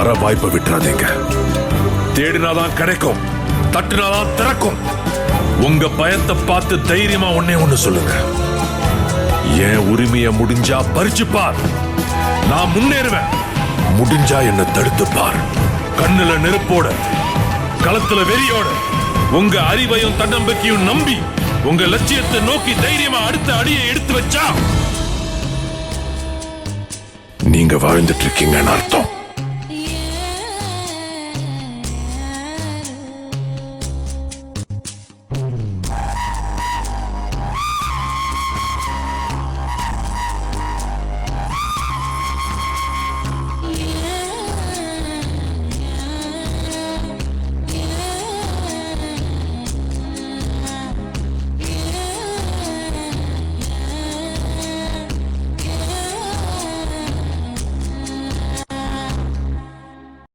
வர வாய்ப்பை விட்டுறாதீங்க. தேடினாதான் கிடைக்கும் தட்டினாதான் திறக்கும். உங்க பயத்தை பார்த்து தைரியமா ஒன்னே ஒண்ணு சொல்லுங்க. என் உரிமைய முடிஞ்சா பறிச்சுப்பார். நான் முன்னேறுவேன். முடிஞ்சா என்ன தடுத்துப்பார். கண்ணுல நெருப்போட களத்துல வெறியோட உங்க அறிவையும் தன்னம்பிக்கையும் நம்பி உங்க லட்சியத்தை நோக்கி தைரியமா அடுத்த அடியை எடுத்து வச்சா நீங்க வாழ்ந்துட்டு இருக்கீங்கன்னு அர்த்தம்.